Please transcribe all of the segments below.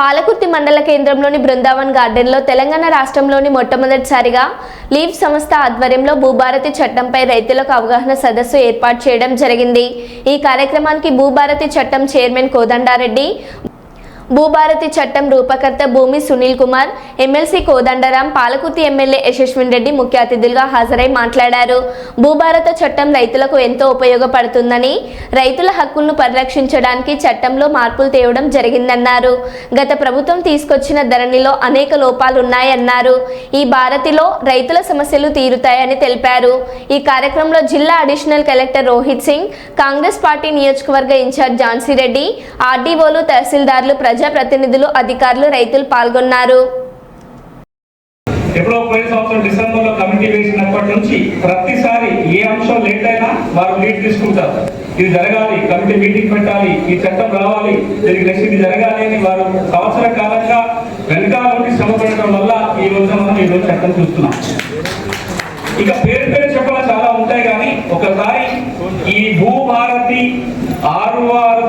పాలకుర్తి మండల కేంద్రంలోని బృందావన్ గార్డెన్లో తెలంగాణ రాష్ట్రంలోని మొట్టమొదటిసారిగా లీవ్ సంస్థ ఆధ్వర్యంలో భూభారతి చట్టంపై రైతులకు అవగాహన సదస్సు ఏర్పాటు చేయడం జరిగింది. ఈ కార్యక్రమానికి భూభారతి చట్టం చైర్మన్ కోదండారెడ్డి భూభారతి చట్టం రూపకర్త భూమి సునీల్ కుమార్ ఎమ్మెల్సీ కోదండరాం పాలకుర్తి ఎమ్మెల్యే యశస్విన్ రెడ్డి ముఖ్య అతిథులుగా హాజరై మాట్లాడారు. భూభారత చట్టం రైతులకు ఎంతో ఉపయోగపడుతుందని రైతుల హక్కులను పరిరక్షించడానికి చట్టంలో మార్పులు తేవడం జరిగిందన్నారు. గత ప్రభుత్వం తీసుకొచ్చిన ధరణిలో అనేక లోపాలు ఉన్నాయన్నారు ఈ భారతిలో రైతుల సమస్యలు తీరుతాయని తెలిపారు. ఈ కార్యక్రమంలో జిల్లా additional collector Rohit Singh Congress party నియోజకవర్గ ఇన్ఛార్జ్ ఝాన్సీ రెడ్డి ఆర్డీఓలు తహసీల్దార్లు ప్రజాప్రతినిధులు అధికారులు రైతులు పాల్గొన్నారు. ఎప్పుడో పోయిన సంవత్సరం డిసెంబర్లో కమిటీ వేసినప్పటి నుంచి ప్రతిసారి ఏ అంశం లేట్ అయినా వారు లీడ్ తీసుకుంటారు. ఇది జరగాలి కమిటీ మీటింగ్ పెట్టాలి ఈ చట్టం రావాలి దీనికి నెక్స్ట్ ఇది జరగాలి అని వారు సంవత్సర కాలంగా వెనకాల నుండి శ్రమ పెట్టడం వల్ల ఈ రోజు మనం ఈ రోజు చట్టం చూస్తున్నాం. ఇక పేరు పేరు చెప్పడం చాలా ఉంటాయి కానీ ఒకసారి ఈ భూభారతి ఆరు ఆరు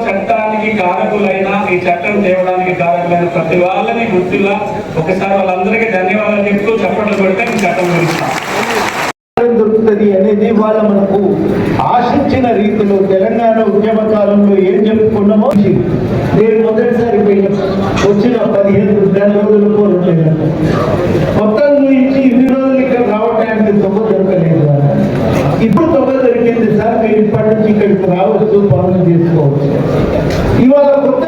ఈ చట్టం తేవడానికి కారణమైన ప్రతి వాళ్ళని గుర్తులా ఒకసారి వాళ్ళందరికీ ధన్యవాదాలు చెప్తూ చప్పట్లు పెడితే ఈ చట్టం గురిస్తాం దొరుకుతుంది అనేది వాళ్ళ మనకు ఆశించిన రీతిలో తెలంగాణ ఉద్యమ కాలంలో ఏం చెప్పుకున్నామో నేను మొదటిసారి పోయిన వచ్చిన పదిహేను నెల రోజులు కోరుతున్నాను మొత్తం గురించి ఇన్ని రోజులు ఇక్కడ రావడానికి దొంగ దొరకలేదు ఇప్పుడు దొంగ దొరికింది సార్ మీరు ఇప్పటి నుంచి ఇక్కడికి రావచ్చు పనులు చేసుకోవచ్చు. ఇవాళ కొత్త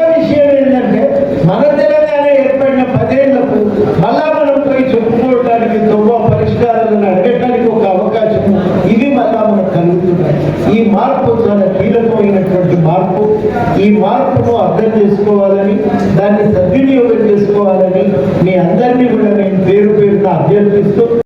మార్పు చాలా కీలకమైనటువంటి మార్పు. ఈ మార్పును అర్థం చేసుకోవాలని దాన్ని సద్వినియోగం చేసుకోవాలని మీ అందరినీ కూడా నేను పేరు పేరున అభ్యర్థిస్తూ